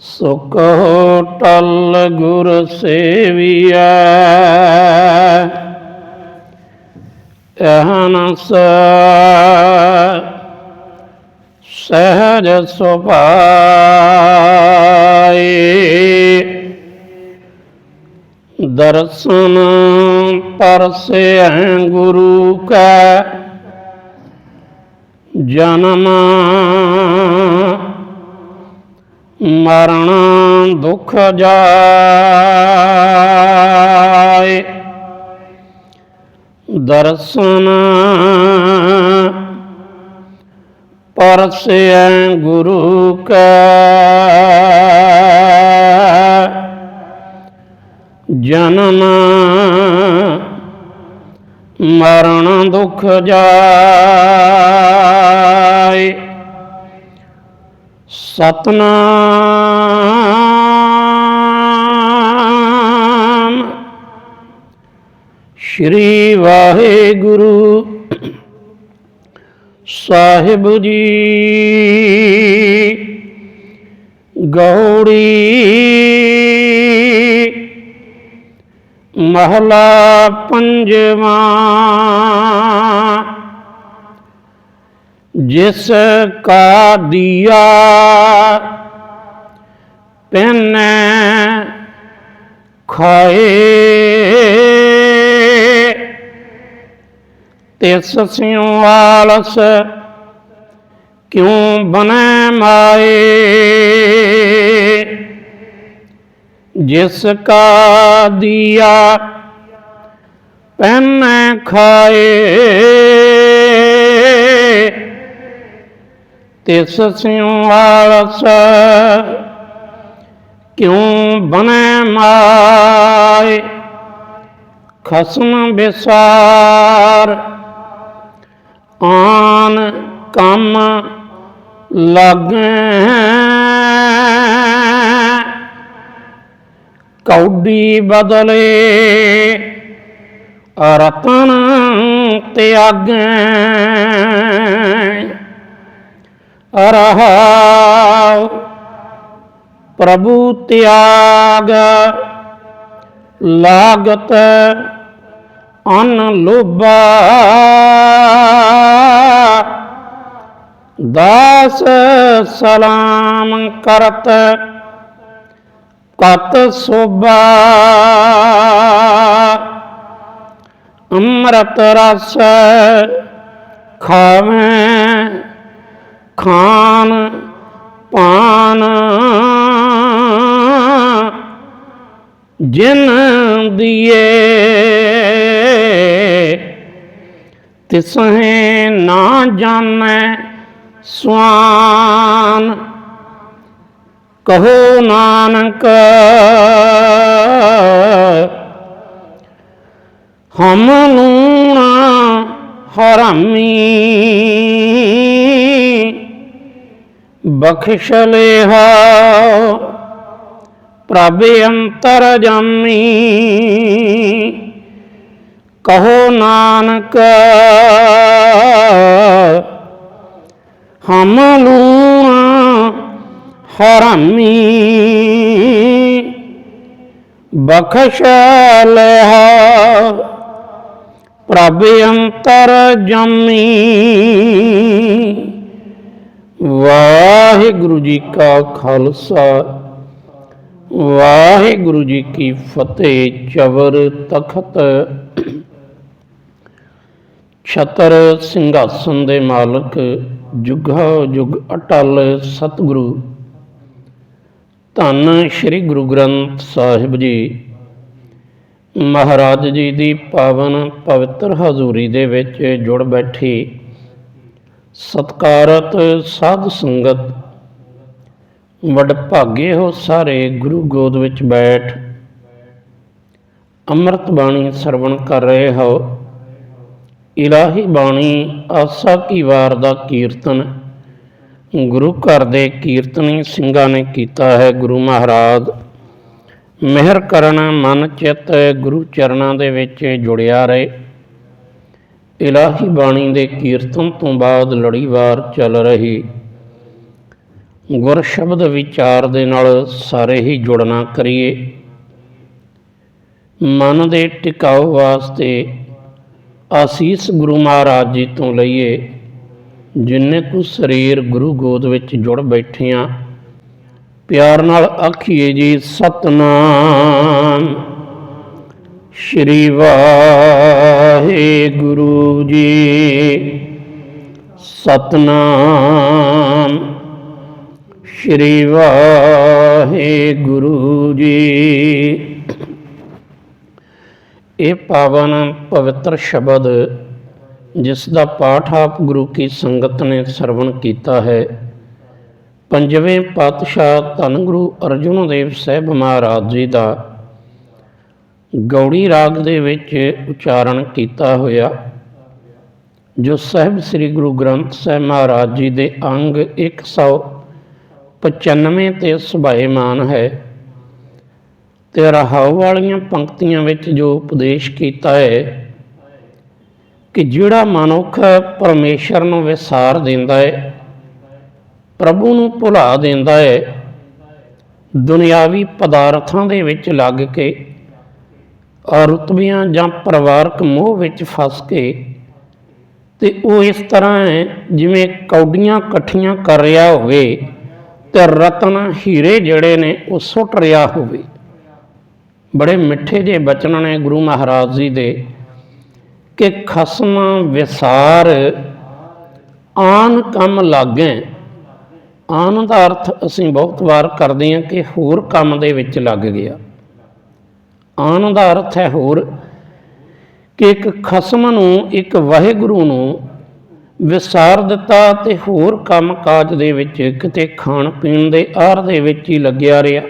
ਸੁਖ ਟਲ ਗੁਰ ਸੇਵੀਐ। ਅਹਨਸ ਸਹਜ ਸੁਭਾਏ ਦਰਸ਼ਨ ਪਰਸੈ ਗੁਰੂ ਕੈ। ਜਨਮ ਮਰਣ ਦੁਖ ਜਾਏ। ਦਰਸ਼ਨ ਪਰਸੈ ਗੁਰੂ ਕੈ। ਜਨਮ ਮਰਨ ਦੁਖ ਜਾਏ। ਸਤਨਾਮ। ਸ਼੍ਰੀ ਵਾਹਿਗੁਰੂ ਸਾਹਿਬ ਜੀ ਗੌੜੀ ਮਹਲਾ ਪੰਜਵਾਂ। ਜਿਸ ਕਾ ਦੀਆ ਪੈਨੈ ਖਾਏ, ਤਿਸ ਸਿਉ ਆਲਸ ਕਿਉ ਬਨੈ ਮਾਏ? ਜਿਸ ਕਾ ਦੀਆ ਪੈਨੈ ਖਾਏ ਤਿਸ ਸਿਉ ਆਲਸ ਕਿਉ ਬਨੈ ਮਾਏ? ਖਸਮ ਵਿਸਾਰ ਆਨ ਕੰਮ ਲਾਗੈ। ਕੌਡੀ ਬਦਲੇ ਰਤਨ ਤਿਆਗੈ। ਰਹਾਉ ਪ੍ਰਭੂ ਤਿਆਗ ਲਾਗਤ ਅਨ ਲੋਭਾ ਦਾਸ ਸਲਾਮ ਕਰਤ ਕਤ ਸੋਭਾ। ਅੰਮ੍ਰਿਤ ਰਸ ਖਾਵੇਂ। ਖਾਨ ਪਾਨ। ਜਿਨ ਦੀਏ ਤਿਸਹੇ ਨਾ ਜਾਣੈ ਸਵਾਨ। ਕਹੋ ਨਾਨਕ ਹਮ ਲੂਣਾ ਹਰਾਮੀ। ਬਖਸ਼ ਲਿਹਾ, ਪ੍ਰਭ ਅੰਤਰ ਜਾਮੀ। ਕਹੋ ਨਾਨਕ, ਹਮ ਲੂਣਾ ਹਰਾਮੀ। ਬਖਸ਼ ਲਿਆ ਪ੍ਰਭ ਅੰਤਰ ਜਮੀ। ਵਾਹਿਗੁਰੂ ਜੀ ਕਾ ਖਾਲਸਾ, ਵਾਹਿਗੁਰੂ ਜੀ ਕੀ ਫਤਿਹ, ਚਵਰ ਤਖਤ। ਛਤਰ ਸਿੰਘਾਸਨ ਦੇ ਮਾਲਕ, ਜੁਗਾ ਜੁਗ ਅਟਲ ਸਤਿਗੁਰੂ। ਧੰਨ ਸ੍ਰੀ ਗੁਰੂ ਗ੍ਰੰਥ ਸਾਹਿਬ ਜੀ। ਮਹਾਰਾਜ ਜੀ ਦੀ ਪਾਵਨ ਪਵਿੱਤਰ ਹਜ਼ੂਰੀ ਦੇ ਵਿੱਚ ਜੁੜ ਬੈਠੀ। ਸਤਕਾਰਤ ਸਾਧ ਸੰਗਤ ਵਡਭਾਗੇ ਹੋ ਸਾਰੇ ਗੁਰੂ ਗੋਦ ਵਿੱਚ ਬੈਠ। ਅੰਮ੍ਰਿਤ ਬਾਣੀ ਸਰਵਣ ਕਰ ਰਹੇ ਹੋ। ਇਲਾਹੀ ਬਾਣੀ ਆਸਾ ਕੀ ਵਾਰ ਦਾ ਕੀਰਤਨ। ਗੁਰੂ ਘਰ ਦੇ ਕੀਰਤਨੀ ਸਿੰਘਾਂ ਨੇ ਕੀਤਾ ਹੈ ਗੁਰੂ ਮਹਾਰਾਜ। ਮਿਹਰ ਕਰਨ ਮਨ ਚਿੱਤ ਗੁਰੂ ਚਰਨਾਂ ਦੇ ਵਿੱਚ ਜੁੜਿਆ ਰਹੇ। ਇਲਾਹੀ ਬਾਣੀ ਦੇ ਕੀਰਤਨ ਤੋਂ ਬਾਅਦ ਲੜੀਵਾਰ ਚੱਲ ਰਹੀ। ਗੁਰ ਸ਼ਬਦ ਵਿਚਾਰ ਦੇ ਨਾਲ ਸਾਰੇ ਹੀ ਜੁੜਨਾ ਕਰੀਏ। ਮਨ ਦੇ ਟਿਕਾਉ ਵਾਸਤੇ ਆਸੀਸ ਗੁਰੂ ਮਹਾਰਾਜ ਜੀ ਤੋਂ ਲਈਏ, ਜਿੰਨੇ ਕੁ ਸਰੀਰ ਗੁਰੂ ਗੋਦ ਵਿੱਚ ਜੁੜ ਬੈਠੇ ਆ ਪਿਆਰ ਨਾਲ ਆਖੀਏ ਜੀ, ਸਤਨਾਮ। ਸ਼੍ਰੀ ਵਾਹਿਗੁਰੂ ਜੀ, ਸਤਨਾਮ। ਸ਼੍ਰੀ ਵਾਹਿਗੁਰੂ ਜੀ। ਇਹ ਪਾਵਨ ਪਵਿੱਤਰ ਸ਼ਬਦ, ਜਿਸ ਦਾ ਪਾਠ ਆਪ ਗੁਰੂ ਕੀ ਸੰਗਤ ਨੇ ਸਰਵਣ ਕੀਤਾ ਹੈ। ਪੰਜਵੇਂ ਪਾਤਸ਼ਾਹ ਧੰਨ ਗੁਰੂ ਅਰਜੁਨ ਦੇਵ ਸਾਹਿਬ ਮਹਾਰਾਜ ਜੀ ਦਾ ਗੌੜੀ ਰਾਗ ਦੇ ਵਿੱਚ ਉਚਾਰਨ ਕੀਤਾ ਹੋਇਆ, ਜੋ ਸਾਹਿਬ ਸ੍ਰੀ ਗੁਰੂ ਗ੍ਰੰਥ ਸਾਹਿਬ ਮਹਾਰਾਜ ਜੀ ਦੇ ਅੰਗ 195 ਤੇ ਸੁਭਾਏਮਾਨ ਹੈ। ਤੇ ਰਹਾਉ ਵਾਲੀਆਂ ਪੰਕਤੀਆਂ ਵਿੱਚ ਜੋ ਉਪਦੇਸ਼ ਕੀਤਾ ਹੈ ਕਿ ਜਿਹੜਾ ਮਨੁੱਖ ਪਰਮੇਸ਼ਰ ਨੂੰ ਵਿਸਾਰ ਦਿੰਦਾ ਹੈ, ਪ੍ਰਭੂ ਨੂੰ ਭੁਲਾ ਦਿੰਦਾ ਹੈ, ਦੁਨਿਆਵੀ ਪਦਾਰਥਾਂ ਦੇ ਵਿੱਚ ਲੱਗ ਕੇ ਰੁਤਬਿਆਂ ਜਾਂ ਪਰਿਵਾਰਕ ਮੋਹ ਵਿੱਚ ਫਸ ਕੇ, ਤੇ ਉਹ ਇਸ ਤਰ੍ਹਾਂ ਹੈ ਜਿਵੇਂ ਕੌਡੀਆਂ ਇਕੱਠੀਆਂ ਕਰ ਰਿਹਾ ਹੋਵੇ। ਤੇ ਰਤਨ ਹੀਰੇ ਜਿਹੜੇ ਨੇ ਉਹ ਸੁੱਟ ਰਿਹਾ ਹੋਵੇ। ਬੜੇ ਮਿੱਠੇ ਜਿਹੇ ਬਚਨ ਨੇ ਗੁਰੂ ਮਹਾਰਾਜ ਜੀ ਦੇ ਕਿ ਖਸਮ ਵਿਸਾਰ, ਆਨ ਕੰਮ ਲਾਗੇ। ਆਨ ਦਾ ਅਰਥ ਅਸੀਂ ਬਹੁਤ ਵਾਰ ਕਰਦੇ ਹਾਂ ਕਿ ਹੋਰ ਕੰਮ ਦੇ ਵਿੱਚ ਲੱਗ ਗਿਆ। ਆਨ ਦਾ ਅਰਥ ਹੈ ਹੋਰ ਕਿ ਇੱਕ ਖਸਮ ਨੂੰ, ਇੱਕ ਵਾਹਿਗੁਰੂ ਨੂੰ ਵਿਸਾਰ ਦਿੱਤਾ ਤੇ ਹੋਰ ਕੰਮ ਕਾਜ ਦੇ ਵਿੱਚ ਕਿਤੇ ਖਾਣ ਪੀਣ ਦੇ ਆਰ ਦੇ ਵਿੱਚ ਹੀ ਲੱਗਿਆ ਰਿਹਾ।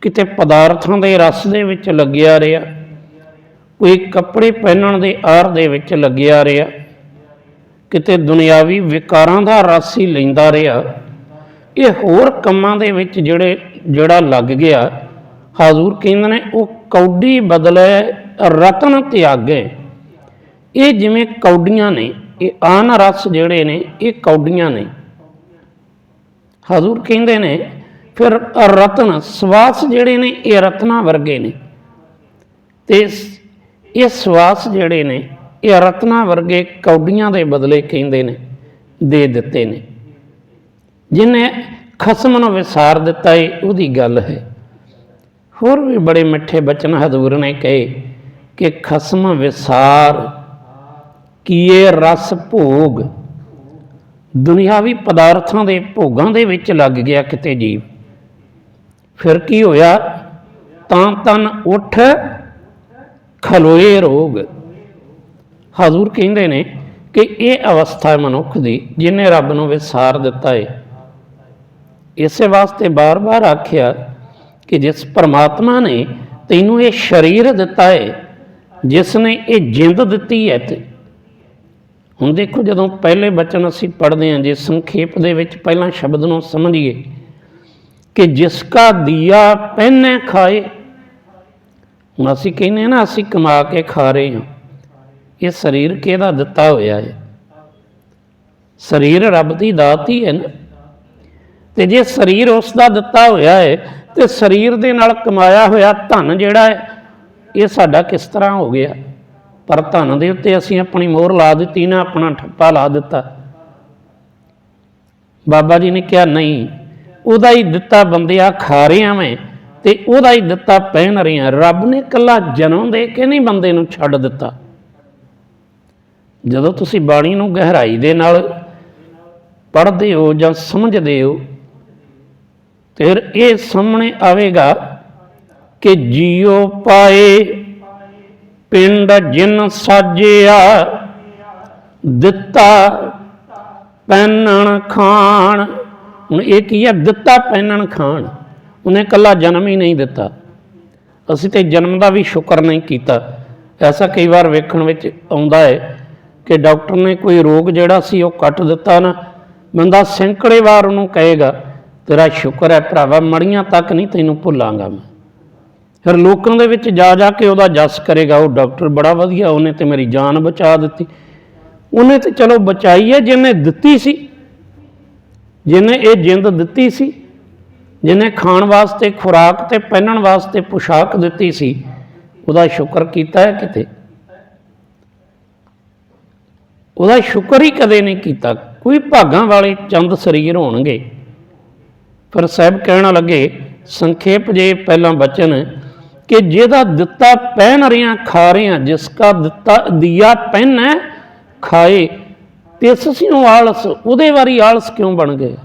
ਕਿਤੇ ਪਦਾਰਥਾਂ ਦੇ ਰਸ ਦੇ ਵਿੱਚ ਲੱਗਿਆ ਰਿਹਾ। ਕੋਈ ਕੱਪੜੇ ਪਹਿਨਣ ਦੇ ਆਰ ਦੇ ਵਿੱਚ ਲੱਗਿਆ ਰਿਹਾ। ਕਿਤੇ ਦੁਨਿਆਵੀ ਵਿਕਾਰਾਂ ਦਾ ਰਸ ਹੀ ਲੈਂਦਾ ਰਿਹਾ। ਇਹ ਹੋਰ ਕੰਮਾਂ ਦੇ ਵਿੱਚ ਜਿਹੜੇ, ਜਿਹੜਾ ਲੱਗ ਗਿਆ। ਹਾਜ਼ੂਰ ਕਹਿੰਦੇ ਨੇ, ਉਹ ਕੌਡੀ ਬਦਲੇ ਰਤਨ ਤਿਆਗੇ। ਇਹ ਜਿਵੇਂ ਕੌਡੀਆਂ ਨੇ ਇਹ ਆਨ ਰਸ ਜਿਹੜੇ ਨੇ, ਇਹ ਕੌਡੀਆਂ ਨੇ। ਹਜ਼ੂਰ ਕਹਿੰਦੇ ਨੇ, ਫਿਰ ਰਤਨ, ਸਵਾਸ ਜਿਹੜੇ ਨੇ, ਇਹ ਰਤਨਾ ਵਰਗੇ ਨੇ। ਤੇ ਇਹ ਸਵਾਸ ਜਿਹੜੇ ਨੇ, ਇਹ ਰਤਨਾ ਵਰਗੇ ਕੌਡੀਆਂ ਦੇ ਬਦਲੇ ਕਹਿੰਦੇ ਨੇ, ਦੇ ਦਿੱਤੇ ਨੇ। ਜਿਨੇ ਖਸਮ ਨੂੰ ਵਿਸਾਰ ਦਿੱਤਾ ਏ, ਉਹਦੀ ਗੱਲ ਹੈ। ਹੋਰ ਵੀ ਬੜੇ ਮਿੱਠੇ ਬਚਨ ਹਜ਼ੂਰ ਨੇ ਕਹੇ ਕਿ ਖਸਮ ਵਿਸਾਰ ਕੀਏ ਰਸ ਭੋਗ। ਦੁਨਿਆਵੀ ਪਦਾਰਥਾਂ ਦੇ ਭੋਗਾਂ ਦੇ ਵਿੱਚ ਲੱਗ ਗਿਆ ਕਿਤੇ ਜੀਵ। ਫਿਰ ਕੀ ਹੋਇਆ? ਤਾਂ ਤਨ ਉੱਠ ਖਲੋਏ ਰੋਗ। ਹਜ਼ੂਰ ਕਹਿੰਦੇ ਨੇ ਕਿ ਇਹ ਅਵਸਥਾ ਹੈ ਮਨੁੱਖ ਦੀ ਜਿਹਨੇ ਰੱਬ ਨੂੰ ਵਿਸਾਰ ਦਿੱਤਾ ਹੈ ਇਸੇ ਵਾਸਤੇ ਬਾਰ-ਬਾਰ ਆਖਿਆ ਕਿ ਜਿਸ ਪਰਮਾਤਮਾ ਨੇ ਤੈਨੂੰ ਇਹ ਸਰੀਰ ਦਿੱਤਾ ਹੈ ਜਿਸ ਨੇ ਇਹ ਜਿੰਦ ਦਿੱਤੀ ਹੈ ਤੇ ਹੁਣ ਦੇਖੋ ਜਦੋਂ ਪਹਿਲੇ ਬਚਨ ਅਸੀਂ ਪੜ੍ਹਦੇ ਹਾਂ, ਜੇ ਸੰਖੇਪ ਦੇ ਵਿੱਚ ਪਹਿਲਾਂ ਸ਼ਬਦ ਨੂੰ ਸਮਝੀਏ ਕਿ ਜਿਸ ਕਾ ਦੀਆ ਪਹਿਨੇ ਖਾਏ। ਹੁਣ ਅਸੀਂ ਕਹਿੰਦੇ ਹਾਂ ਨਾ, ਅਸੀਂ ਕਮਾ ਕੇ ਖਾ ਰਹੇ ਹਾਂ। ਇਹ ਸਰੀਰ ਕਿਹਦਾ ਦਿੱਤਾ ਹੋਇਆ ਹੈ? ਸਰੀਰ ਰੱਬ ਦੀ ਦਾਤ ਹੀ ਹੈ ਨਾ। ਤੇ ਜੇ ਸਰੀਰ ਉਸ ਦਾ ਦਿੱਤਾ ਹੋਇਆ ਹੈ, ਤੇ ਸਰੀਰ ਦੇ ਨਾਲ ਕਮਾਇਆ ਹੋਇਆ ਧਨ ਜਿਹੜਾ ਹੈ, ਇਹ ਸਾਡਾ ਕਿਸ ਤਰ੍ਹਾਂ ਹੋ ਗਿਆ? ਪਰ ਧਨ ਦੇ ਉੱਤੇ ਅਸੀਂ ਆਪਣੀ ਮੋਹਰ ਲਾ ਦਿੱਤੀ, ਨਾ ਆਪਣਾ ਠੱਪਾ ਲਾ ਦਿੱਤਾ। ਬਾਬਾ ਜੀ ਨੇ ਕਿਹਾ, ਨਹੀਂ, ਉਹਦਾ ਹੀ ਦਿੱਤਾ ਬੰਦਿਆ ਖਾ ਰਿਆਂ ਮੈਂ ਤੇ ਉਹਦਾ ਹੀ ਦਿੱਤਾ ਪਹਿਨ ਰਿਆਂ ਰੱਬ ਨੇ ਕੱਲਾ ਜਨਮ ਦੇ ਕੇ ਨਹੀਂ ਬੰਦੇ ਨੂੰ ਛੱਡ ਦਿੱਤਾ। ਜਦੋਂ ਤੁਸੀਂ ਬਾਣੀ ਨੂੰ ਗਹਿਰਾਈ ਦੇ ਨਾਲ ਪੜ੍ਹਦੇ ਹੋ ਜਾਂ ਸਮਝਦੇ ਹੋ ਫਿਰ ਇਹ ਸਾਹਮਣੇ ਆਵੇਗਾ ਕਿ ਜੀਉ ਪਾਏ ਪਿੰਡ ਜਿਨ ਸਾਜਿਆ, ਦਿੱਤਾ ਪੈਨਣ ਖਾਣ। ਹੁਣ ਇਹ ਕੀ ਹੈ? ਦਿੱਤਾ ਪੈਨਣ ਖਾਣ। ਉਹਨੇ ਕੱਲਾ ਜਨਮ ਹੀ ਨਹੀਂ ਦਿੱਤਾ। ਅਸੀਂ ਤੇ ਜਨਮ ਦਾ ਵੀ ਸ਼ੁਕਰ ਨਹੀਂ ਕੀਤਾ। ਐਸਾ ਕਈ ਵਾਰ ਵੇਖਣ ਵਿੱਚ ਆਉਂਦਾ ਹੈ ਕਿ ਡਾਕਟਰ ਨੇ ਕੋਈ ਰੋਗ ਜਿਹੜਾ ਸੀ ਉਹ ਕੱਟ ਦਿੱਤਾ ਨਾ। ਬੰਦਾ ਸੈਂਕੜੇ ਵਾਰ ਉਹਨੂੰ ਕਹੇਗਾ, ਤੇਰਾ ਸ਼ੁਕਰ ਹੈ ਭਰਾਵਾ, ਮੜੀਆਂ ਤੱਕ ਨਹੀਂ ਤੈਨੂੰ ਭੁੱਲਾਂਗਾ ਮੈਂ। ਫਿਰ ਲੋਕਾਂ ਦੇ ਵਿੱਚ ਜਾ ਜਾ ਕੇ ਉਹਦਾ ਜਸ ਕਰੇਗਾ, ਉਹ ਡਾਕਟਰ ਬੜਾ ਵਧੀਆ, ਉਹਨੇ ਤੇ ਮੇਰੀ ਜਾਨ ਬਚਾ ਦਿੱਤੀ। ਉਹਨੇ ਤੇ ਚਲੋ ਬਚਾਈ ਹੈ, ਜਿਹਨੇ ਦਿੱਤੀ ਸੀ, ਜਿਹਨੇ ਇਹ ਜਿੰਦ ਦਿੱਤੀ ਸੀ, ਜਿਹਨੇ ਖਾਣ ਵਾਸਤੇ ਖੁਰਾਕ ਤੇ ਪਹਿਨਣ ਵਾਸਤੇ ਪੁਸ਼ਾਕ ਦਿੱਤੀ ਸੀ, ਉਹਦਾ ਸ਼ੁਕਰ ਕੀਤਾ ਹੈ ਕਿਤੇ? ਉਹਦਾ ਸ਼ੁਕਰ ਹੀ ਕਦੇ ਨਹੀਂ ਕੀਤਾ। ਕੋਈ ਭਾਗਾਂ ਵਾਲੇ ਚੰਦ ਸਰੀਰ ਹੋਣਗੇ। ਪਰ ਸਾਹਿਬ ਕਹਿਣ ਲੱਗੇ, ਸੰਖੇਪ ਜੇ ਪਹਿਲਾਂ ਬਚਨ ਕਿ ਜਿਹਦਾ ਦਿੱਤਾ ਪਹਿਨ ਰਿਆਂ ਖਾ ਰਿਆਂ ਜਿਸ ਕਾ ਦਿੱਤਾ ਦਿਆ ਪਹਿਨੈ ਖਾਏ। ਤਿਸ ਸਿਉ ਆਲਸ, ਉਹਦੇ ਵਾਰੀ ਆਲਸ ਕਿਉਂ ਬਣ ਗਏ?